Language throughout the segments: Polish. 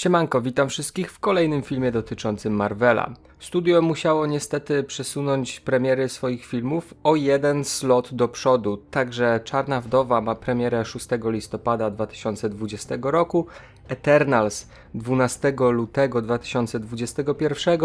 Siemanko, witam wszystkich w kolejnym filmie dotyczącym Marvela. Studio musiało niestety przesunąć premiery swoich filmów o jeden slot do przodu, także Czarna Wdowa ma premierę 6 listopada 2020 roku, Eternals 12 lutego 2021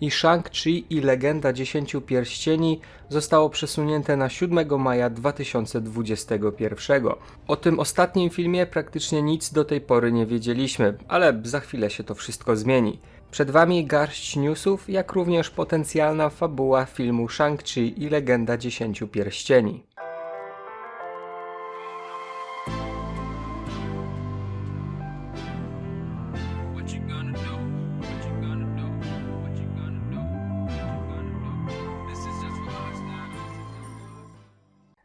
i Shang-Chi i Legenda Dziesięciu Pierścieni zostało przesunięte na 7 maja 2021. O tym ostatnim filmie praktycznie nic do tej pory nie wiedzieliśmy, ale za chwilę się to wszystko zmieni. Przed Wami garść newsów, jak również potencjalna fabuła filmu Shang-Chi i Legenda Dziesięciu Pierścieni.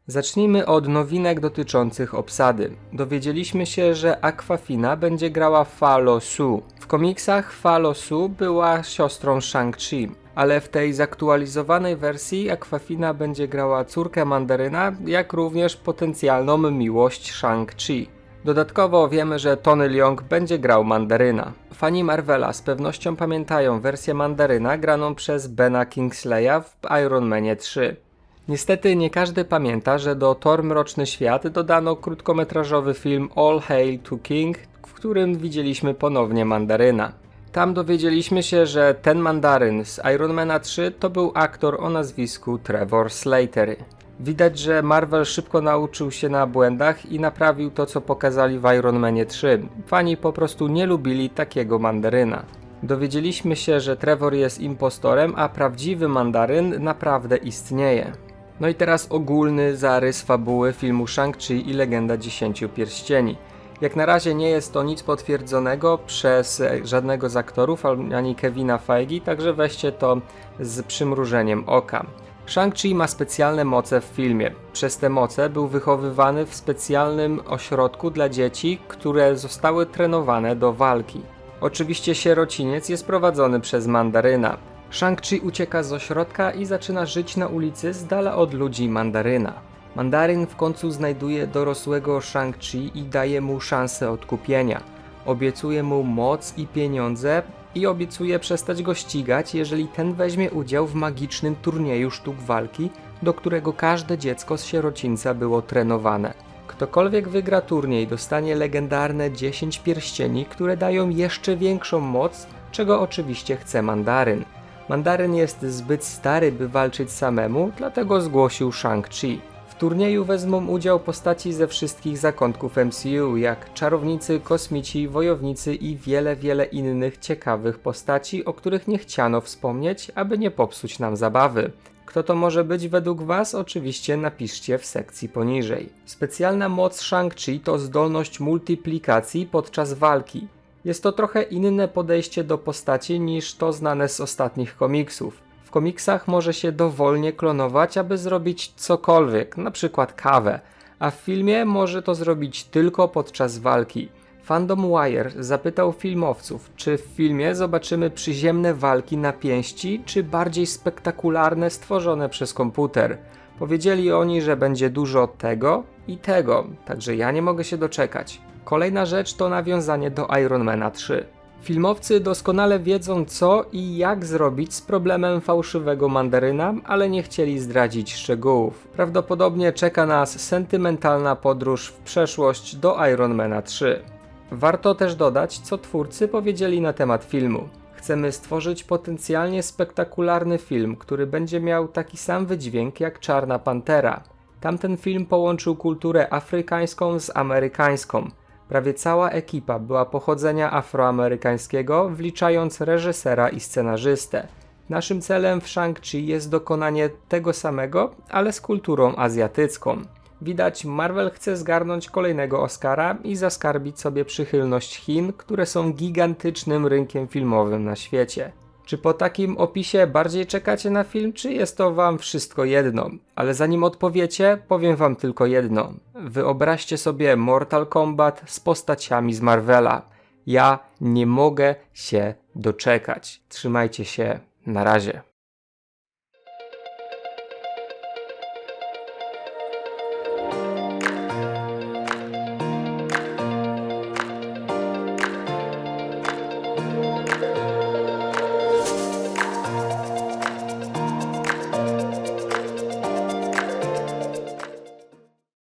Zacznijmy od nowinek dotyczących obsady. Dowiedzieliśmy się, że Aquafina będzie grała Falo Su. W komiksach Falo Su była siostrą Shang-Chi, ale w tej zaktualizowanej wersji Aquafina będzie grała córkę Mandaryna, jak również potencjalną miłość Shang-Chi. Dodatkowo wiemy, że Tony Leung będzie grał Mandaryna. Fani Marvela z pewnością pamiętają wersję Mandaryna graną przez Bena Kingsleya w Iron Manie 3. Niestety nie każdy pamięta, że do Thor Mroczny Świat dodano krótkometrażowy film All Hail to King, w którym widzieliśmy ponownie Mandaryna. Tam dowiedzieliśmy się, że ten Mandaryn z Ironmana 3 to był aktor o nazwisku Trevor Slater. Widać, że Marvel szybko nauczył się na błędach i naprawił to, co pokazali w Iron Manie 3. Fani po prostu nie lubili takiego mandaryna. Dowiedzieliśmy się, że Trevor jest impostorem, a prawdziwy mandaryn naprawdę istnieje. No i teraz ogólny zarys fabuły filmu Shang-Chi i Legenda Dziesięciu Pierścieni. Jak na razie nie jest to nic potwierdzonego przez e, żadnego z aktorów ani Kevina Feige, także weźcie to z przymrużeniem oka. Shang-Chi ma specjalne moce w filmie. Przez te moce był wychowywany w specjalnym ośrodku dla dzieci, które zostały trenowane do walki. Oczywiście sierociniec jest prowadzony przez Mandaryna. Shang-Chi ucieka z ośrodka i zaczyna żyć na ulicy z dala od ludzi Mandaryna. Mandaryn w końcu znajduje dorosłego Shang-Chi i daje mu szansę odkupienia. Obiecuje mu moc i pieniądze i obiecuje przestać go ścigać, jeżeli ten weźmie udział w magicznym turnieju sztuk walki, do którego każde dziecko z sierocińca było trenowane. Ktokolwiek wygra turniej dostanie legendarne 10 pierścieni, które dają jeszcze większą moc, czego oczywiście chce Mandaryn. Mandaryn jest zbyt stary, by walczyć samemu, dlatego zgłosił Shang-Chi. W turnieju wezmą udział postaci ze wszystkich zakątków MCU, jak czarownicy, kosmici, wojownicy i wiele, wiele innych ciekawych postaci, o których nie chciano wspomnieć, aby nie popsuć nam zabawy. Kto to może być według Was? Oczywiście napiszcie w sekcji poniżej. Specjalna moc Shang-Chi to zdolność multiplikacji podczas walki. Jest to trochę inne podejście do postaci niż to znane z ostatnich komiksów. W komiksach może się dowolnie klonować, aby zrobić cokolwiek, przykład kawę, a w filmie może to zrobić tylko podczas walki. Fandom Wire zapytał filmowców, czy w filmie zobaczymy przyziemne walki na pięści, czy bardziej spektakularne stworzone przez komputer. Powiedzieli oni, że będzie dużo tego i tego, także ja nie mogę się doczekać. Kolejna rzecz to nawiązanie do Ironmana 3. Filmowcy doskonale wiedzą co i jak zrobić z problemem fałszywego mandaryna, ale nie chcieli zdradzić szczegółów. Prawdopodobnie czeka nas sentymentalna podróż w przeszłość do Ironmana 3. Warto też dodać, co twórcy powiedzieli na temat filmu. Chcemy stworzyć potencjalnie spektakularny film, który będzie miał taki sam wydźwięk jak Czarna Pantera. Tamten film połączył kulturę afrykańską z amerykańską. Prawie cała ekipa była pochodzenia afroamerykańskiego, wliczając reżysera i scenarzystę. Naszym celem w Shang-Chi jest dokonanie tego samego, ale z kulturą azjatycką. Widać, Marvel chce zgarnąć kolejnego Oscara i zaskarbić sobie przychylność Chin, które są gigantycznym rynkiem filmowym na świecie. Czy po takim opisie bardziej czekacie na film, czy jest to wam wszystko jedno? Ale zanim odpowiecie, powiem wam tylko jedno. Wyobraźcie sobie Mortal Kombat z postaciami z Marvela. Ja nie mogę się doczekać. Trzymajcie się. Na razie.